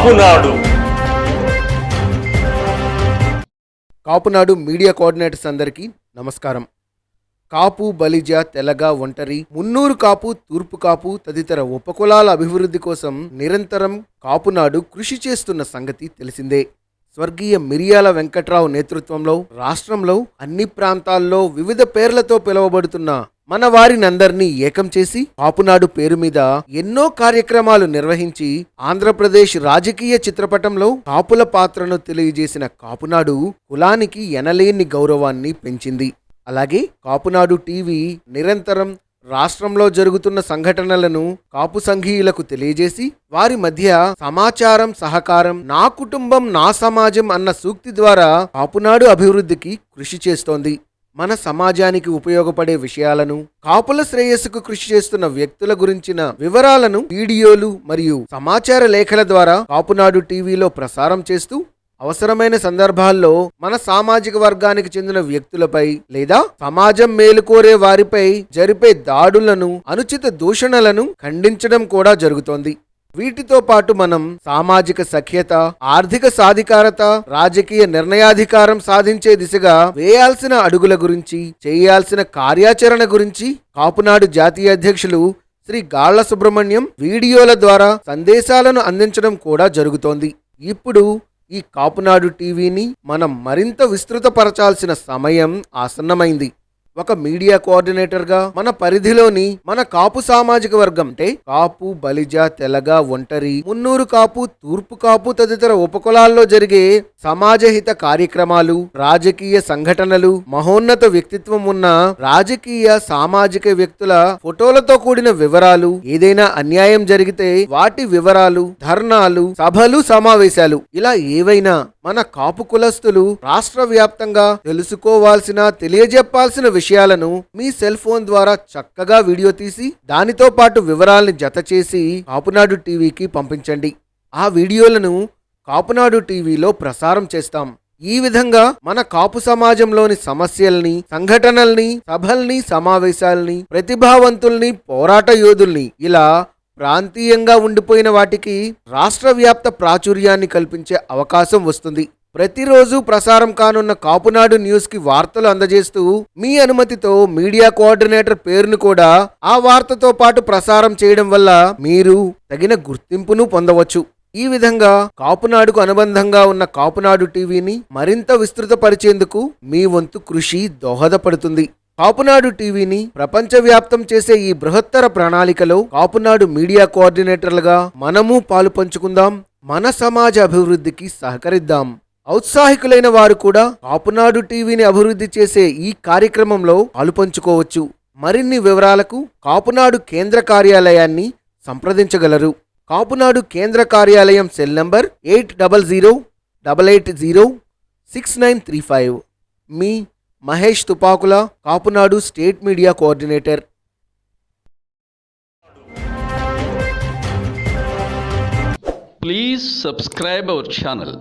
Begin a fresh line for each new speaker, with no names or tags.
Kapunadu.
Kapunadu media coordinators అందరికీ నమస్కారం. కాపు బలిజ తెలగ ఒంటరి మున్నూరు కాపు తూర్పు కాపు తదితర ఉపకులాల అభివృద్ధి కోసం నిరంతరం కాపునాడు కృషి చేస్తున్న సంగతి తెలిసిందే. స్వర్గీయ మిరియాల వెంకట్రావు నేతృత్వంలో రాష్ట్రంలో అన్ని ప్రాంతాల్లో వివిధ పేర్లతో పిలువబడుతున్న మన వారినందరినీ ఏకం చేసి కాపునాడు పేరు మీద ఎన్నో కార్యక్రమాలు నిర్వహించి ఆంధ్రప్రదేశ్ రాజకీయ చిత్రపటంలో కాపుల పాత్రను తెలియజేసిన కాపునాడు కులానికి ఎనలేని గౌరవాన్ని పెంచింది. అలాగే కాపునాడు టీవీ నిరంతరం రాష్ట్రంలో జరుగుతున్న సంఘటనలను కాపు సంఘీయులకు తెలియజేసి వారి మధ్య సమాచారం సహకారం నా కుటుంబం నా సమాజం అన్న సూక్తి ద్వారా కాపునాడు అభివృద్ధికి కృషి చేస్తోంది. మన సమాజానికి ఉపయోగపడే విషయాలను కాపుల శ్రేయస్సుకు కృషి చేస్తున్న వ్యక్తుల గురించిన వివరాలను వీడియోలు మరియు సమాచార లేఖల ద్వారా కాపునాడు టీవీలో ప్రసారం చేస్తూ అవసరమైన సందర్భాల్లో మన సామాజిక వర్గానికి చెందిన వ్యక్తులపై లేదా సమాజం మేలుకోరే వారిపై జరిపే దాడులను అనుచిత దూషణలను ఖండించడం కూడా జరుగుతోంది. వీటితో పాటు మనం సామాజిక సఖ్యత ఆర్థిక సాధికారత రాజకీయ నిర్ణయాధికారం సాధించే దిశగా వేయాల్సిన అడుగుల గురించి చేయాల్సిన కార్యాచరణ గురించి కాపునాడు జాతీయ అధ్యక్షులు శ్రీ గాళ్ళ సుబ్రహ్మణ్యం వీడియోల ద్వారా సందేశాలను అందించడం కూడా జరుగుతోంది. ఇప్పుడు ఈ కాపునాడు టీవీని మనం మరింత విస్తృతపరచాల్సిన సమయం ఆసన్నమైంది. ఒక మీడియా కోఆర్డినేటర్గా మన పరిధిలోని మన కాపు సామాజిక వర్గం అంటే కాపు బలిజ తెలగ ఒంటరి మున్నూరు కాపు తూర్పు కాపు తదితర ఉపకులాల్లో జరిగే సమాజహిత కార్యక్రమాలు రాజకీయ సంఘటనలు మహోన్నత వ్యక్తిత్వం ఉన్న రాజకీయ సామాజిక వ్యక్తుల ఫోటోలతో కూడిన వివరాలు ఏదైనా అన్యాయం జరిగితే వాటి వివరాలు ధర్నాలు సభలు సమావేశాలు ఇలా ఏవైనా మన కాపు కులస్తులు రాష్ట్ర వ్యాప్తంగా తెలుసుకోవాల్సిన తెలియజెప్పాల్సిన విషయాలను మీ సెల్ ఫోన్ ద్వారా చక్కగా వీడియో తీసి దానితో పాటు వివరాల్ని జత చేసి కాపునాడు టీవీకి పంపించండి. ఆ వీడియోలను కాపునాడు టీవీలో ప్రసారం చేస్తాం. ఈ విధంగా మన కాపు సమాజంలోని సమస్యల్ని సంఘటనల్ని సభల్ని సమావేశాల్ని ప్రతిభావంతుల్ని పోరాట యోధుల్ని ఇలా ప్రాంతీయంగా ఉండిపోయిన వాటికి రాష్ట్ర వ్యాప్త ప్రాచుర్యాన్ని కల్పించే అవకాశం వస్తుంది. ప్రతిరోజు ప్రసారం కానున్న కాపునాడు న్యూస్కి వార్తలు అందజేస్తూ మీ అనుమతితో మీడియా కోఆర్డినేటర్ పేరును కూడా ఆ వార్తతో పాటు ప్రసారం చేయడం వల్ల మీరు తగిన గుర్తింపును పొందవచ్చు. ఈ విధంగా కాపునాడుకు అనుబంధంగా ఉన్న కాపునాడు టీవీని మరింత విస్తృతపరిచేందుకు మీ వంతు కృషి దోహదపడుతుంది. కాపునాడు టీవీని ప్రపంచవ్యాప్తం చేసే ఈ బృహత్తర ప్రణాళికలో కాపునాడు మీడియా కోఆర్డినేటర్లుగా మనము పాలు పంచుకుందాం మన సమాజ అభివృద్ధికి సహకరిద్దాం. ఔత్సాహికులైన వారు కూడా కాపునాడు టీవీని అభివృద్ధి చేసే ఈ కార్యక్రమంలో పాలుపంచుకోవచ్చు మరిన్ని వివరాలకు కాపునాడు కేంద్ర కార్యాలయాన్ని సంప్రదించగలరు. కాపునాడు కేంద్ర కార్యాలయం cell number eight double zero double eight zero six nine three five. Me Mahesh Tupakula Kapunadu state media coordinator.
Please subscribe our channel